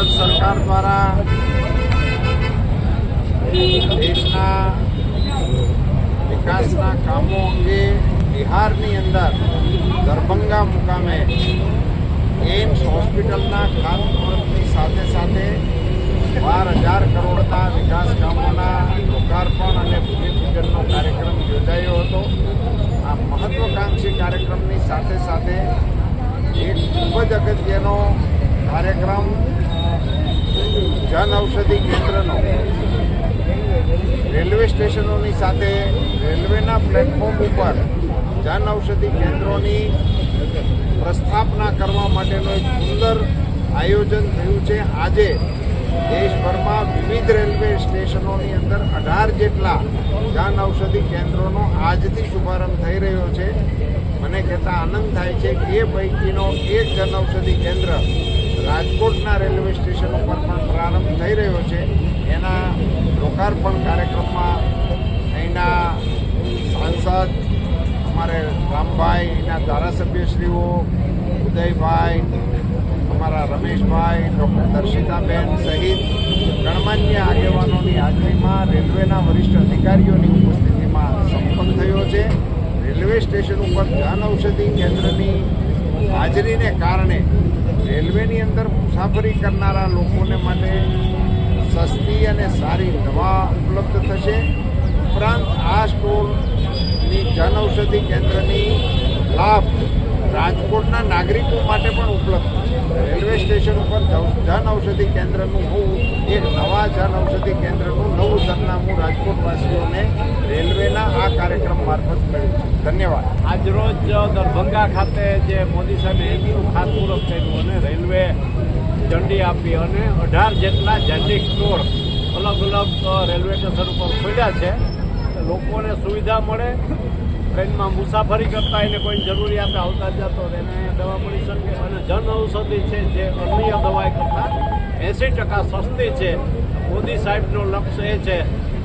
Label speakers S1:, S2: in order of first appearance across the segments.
S1: ભારત સરકાર દ્વારા દેશના વિકાસના કામો અંગે બિહારની અંદર દરભંગા મુકામે એમ્સ હોસ્પિટલના ખાતમુહૂર્તની સાથે સાથે બાર હજાર કરોડના વિકાસ કામોના લોકાર્પણ અને ભૂમિપૂજનનો કાર્યક્રમ યોજાયો હતો. આ મહત્વકાંક્ષી કાર્યક્રમની સાથે સાથે એક ખૂબ જ અગત્યનો કાર્યક્રમ જન ઔષધિ કેન્દ્રનો રેલવે સ્ટેશનોની સાથે રેલવેના પ્લેટફોર્મ ઉપર જન ઔષધિ કેન્દ્રોની પ્રસ્થાપના કરવા માટેનું એક સુંદર આયોજન થયું છે. આજે દેશભરમાં વિવિધ રેલવે સ્ટેશનોની અંદર અઢાર જેટલા જન ઔષધિ કેન્દ્રોનો આજથી શુભારંભ થઈ રહ્યો છે. મને કહેતા આનંદ થાય છે કે એ પૈકીનો એક જન ઔષધિ કેન્દ્ર રાજકોટના રેલવે સ્ટેશન ઉપર પણ પ્રારંભ થઈ રહ્યો છે. એના લોકાર્પણ કાર્યક્રમમાં અહીંના સાંસદ અમારે રામભાઈ એના ધારાસભ્યશ્રીઓ, ઉદયભાઈ, અમારા રમેશભાઈ, ડૉક્ટર દર્શિતાબેન સહિત ગણમાન્ય આગેવાનોની હાજરીમાં રેલવેના વરિષ્ઠ અધિકારીઓની ઉપસ્થિતિમાં સંપન્ન થયો છે. રેલવે સ્ટેશન ઉપર જન ઔષધિ કેન્દ્રની હાજરીને કારણે રેલવેની અંદર મુસાફરી કરનારા લોકોને માટે સસ્તી અને સારી દવા ઉપલબ્ધ થશે. ઉપરાંત આ સ્ટોરની જન ઔષધિ કેન્દ્રની લાભ રાજકોટના નાગરિકો માટે પણ ઉપલબ્ધ છે. રેલવે સ્ટેશન ઉપર જન ઔષધિ કેન્દ્રનું હોવું એક નવા જન ઔષધિ કેન્દ્રનું નવું સરનામું રાજકોટવાસીઓને રેલવેના આ કાર્યક્રમ મારફત મળ્યું છે. ધન્યવાદ.
S2: આજરોજ દરભંગા ખાતે જે મોદી સાહેબે એમનું ખાતમુહૂર્ત કર્યું અને રેલવે ચંડી આપી અને અઢાર જેટલા જેન્ડિક સ્ટોર અલગ અલગ રેલવે સ્ટેશન ઉપર ખોલ્યા છે. લોકોને સુવિધા મળે. ટ્રેનમાં મુસાફરી કરતા એને કોઈ જરૂરિયાત આવતા જતો એને દવા મળી શકે. અને જન ઔષધિ છે જે અન્ય દવાઈ કરતાં એંસી ટકા સસ્તી છે. મોદી સાહેબનો લક્ષ્ય એ છે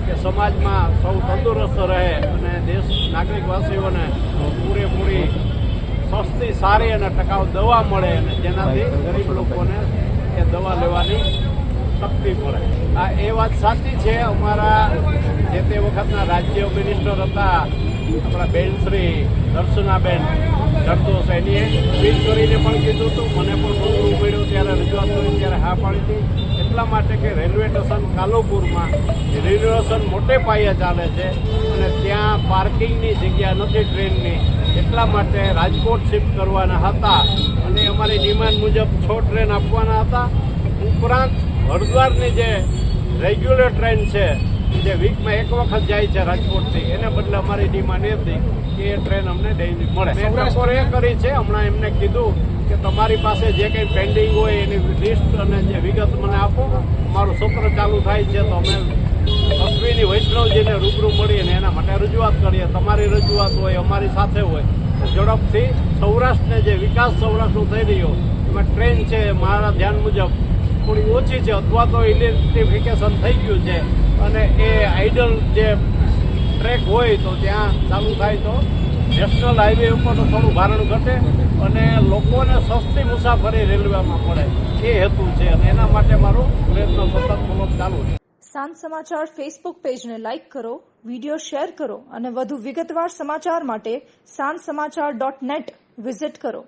S2: કે સમાજમાં સૌ તંદુરસ્ત રહે અને દેશ નાગરિકવાસીઓને પૂરેપૂરી સસ્તી, સારી અને ટકાઉ દવા મળે અને જેનાથી ગરીબ લોકોને એ દવા લેવાની શક્તિ મળે. આ એ વાત સાચી છે. અમારા જે તે વખતના રાજ્ય મિનિસ્ટર હતા, આપણા બેન શ્રી દર્શનાબેન જરદોસ એનીએ બિલ કરીને પણ કીધું હતું. મને પણ બહુ મળ્યું ત્યારે રજૂઆત કરી, ત્યારે હા પાડી હતી. એટલા માટે કે રેલવે સ્ટેશન કાલુપુરમાં રિનોવેશન મોટે પાયે ચાલે છે અને ત્યાં પાર્કિંગની જગ્યા નથી ટ્રેનની. એટલા માટે રાજકોટ શિફ્ટ કરવાના હતા અને અમારી ડિમાન્ડ મુજબ છ ટ્રેન આપવાના હતા. ઉપરાંત હરિદ્વારની જે રેગ્યુલર ટ્રેન છે જે વીકમાં એક વખત જાય છે રાજકોટથી એને બદલે અમારી ડિમાન્ડ એ હતી કે એ ટ્રેન અમને ડેઇલી મળે. મેં ટકોર એ કરી છે હમણાં એમને કીધું કે તમારી પાસે જે કંઈ પેન્ડિંગ હોય એની લિસ્ટ અને જે વિગત મને આપો. મારું સત્ર ચાલુ થાય છે તો અમે તસ્વીરની વૈષ્ણવજીને રૂબરૂ મળીએ ને એના માટે રજૂઆત કરીએ. તમારી રજૂઆત હોય અમારી સાથે હોય. ઝડપથી સૌરાષ્ટ્રને જે વિકાસ સૌરાષ્ટ્રનો થઈ રહ્યો એમાં ટ્રેન છે મારા ધ્યાન મુજબ થોડી ઓછી છે અથવા તો ઇલેક્ટ્રિફિકેશન થઈ ગયું છે. અને એ આઈડલ જે ટ્રેક હોય તો ત્યાં ચાલુ થાય તો નેશનલ હાઈવે ઉપર થોડું ભારણ ઘટે અને લોકોને સસ્તી મુસાફરી રેલવેમાં પડે એ હેતુ છે અને એના માટે મારો પ્રયત્ન સતત ફોલોઅપ ચાલુ છે.
S3: સાંજ સમાચાર ફેસબુક પેજને લાઇક કરો વીડિયો શેર કરો અને વધુ વિગતવાર સમાચાર માટે સાંજ સમાચાર ડોટ નેટ વિઝિટ કરો.